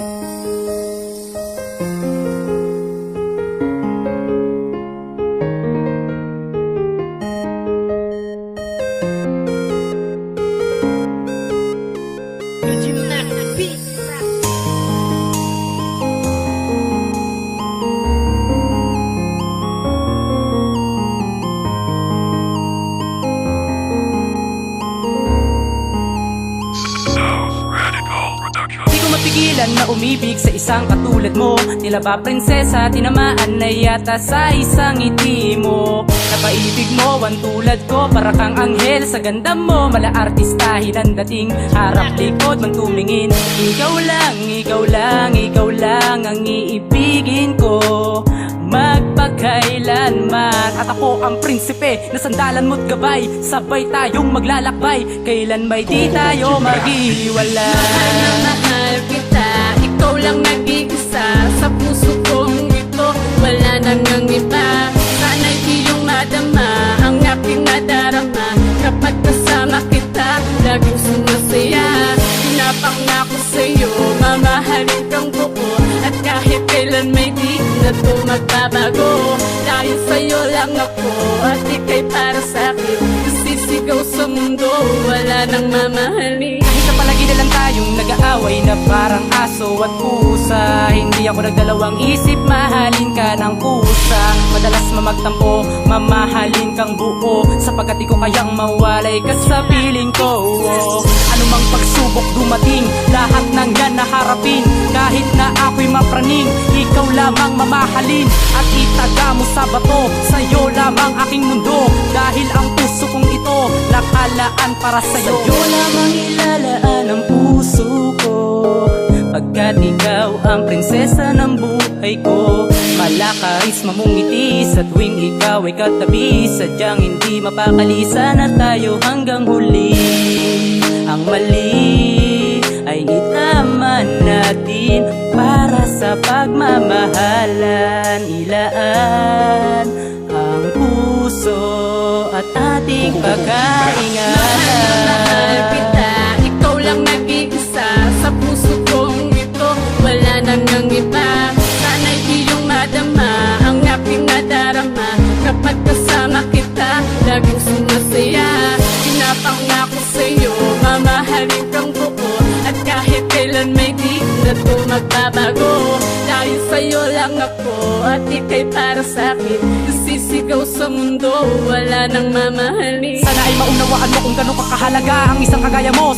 Música Mapigilan na umibig sa isang katulad mo. Tila ba prinsesa, tinamaan na yata sa isang ngiti mo. Napaibig mo, ang tulad ko, para kang anghel Sa ganda mo, mala artistahin ang dating Harap likod man tumingin. Ikaw lang, ikaw lang, ikaw lang ang iibigin ko. Magpakailanman. At ako ang prinsipe na sandalan mo't gabay. Sabay tayong maglalakbay. Kailan may di tayo maghiwalay lang nag-iisa. Sa puso kong ito, wala nang ang iba. Sana'y iyong madama, ang aking nadarama. Kapag kasama kita, laging sumasaya. Pinapangako sa'yo, mamahalin kang buo. At kahit kailan may di na to magbabago. Dahil sa'yo lang ako, at ika'y para sa'kin. Sisigaw sa mundo, wala nang mamahalin nag-aaway na parang aso at pusa. Hindi ako nagdalawang isip, mahalin ka ng kusa Madalas mamagtampo, mamahalin kang buo. Sapagkat di ko kayang mawalay ka sa piling ko. Ano mang pagsubok dumating, lahat ng yan naharapin. Kahit na ako'y mapraning, ikaw lamang mamahalin. At itaga mo sa bato, sa'yo lamang aking mundo. Dahil ang puso kong ito, nakalaan para sa'yo. Sa'yo lamang ilalaan Pagkat ikaw ang prinsesa ng buhay ko. Malakaris mamungiti sa tuwing ikaw ay katabi Sadyang hindi mapakalisan na tayo hanggang huli. Ang mali ay itaman natin Para sa pagmamahalan. Ilaan ang puso at ating Mahal laging sumasaya Pinapangako sa'yo, mamahalin kang buo. At kahit kailan may di na to magbabago. Dahil sa'yo lang ako, at ika'y para sa'kin. Sisigaw sa mundo, wala nang mamahalin. Sana ay maunawaan mo kung gano'n kakahalaga Ang isang kagaya mo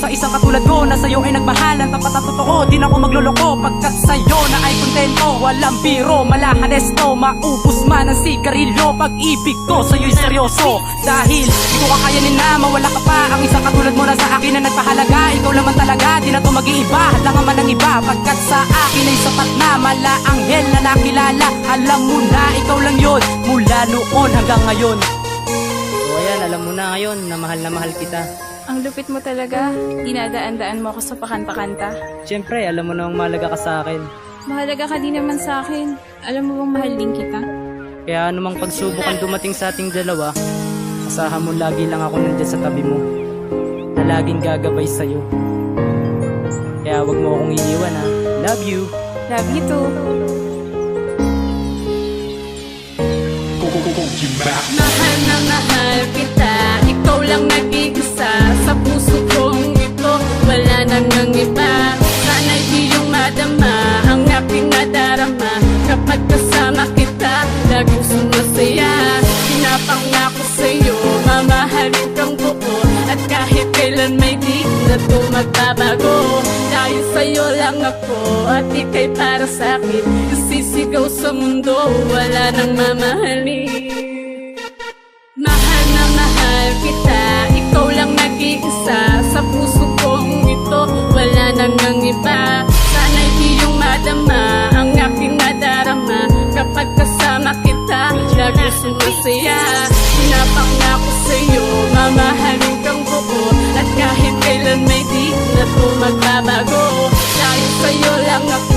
ko Na sa'yo ay nagmahalan, tapat at totoo. Na ako magluloko pagkat sa'yo na ay kontento. Walang biro, malahanesto Maubos man ang sigarilyo. Pag-ibig ko sa'yo'y seryoso. Dahil di ko kakayanin na mawala ka pa. Ang isang katulad mo na sa akin na nagpahalaga. Ikaw naman talaga, di na to mag-iiba. Lang ang ng iba Pagkat sa akin ay sapat na. Mala anghel na nakilala. Alam mo na, ikaw lang yun. Mula noon hanggang ngayon. So ayan, alam mo na ngayon na mahal na mahal kita. Ang lupit mo talaga. Dinadaan-daan mo ako sa pakanta-kanta. Siyempre, alam mo namang mahalaga ka sa akin. Mahalaga ka din naman sa akin. Alam mo bang mahal din kita? Kaya anumang pagsubok ang dumating sa ating dalawa, asahan mo lagi lang ako nandyan sa tabi mo. Na laging gagabay sa'yo. Kaya wag mo akong iiwan ha. Love you. Love you too. Mahal na mahal kita Ikaw lang nag-iisa magbabago. Dahil sa'yo lang ako at ikay para sa'kin. Isisigaw sa mundo, wala nang mamahalin. Mahal na mahal kita, ikaw lang nag-iisa. Sa puso kong ito, wala nang ang iba. Sana'y iyong madama, ang aking nadarama. Kapag kasama kita, lagi sumasaya. Pinapangako sa'yo, mamahalin kang buo. At kahit at kung magbabago. Dahil sa'yo lang ako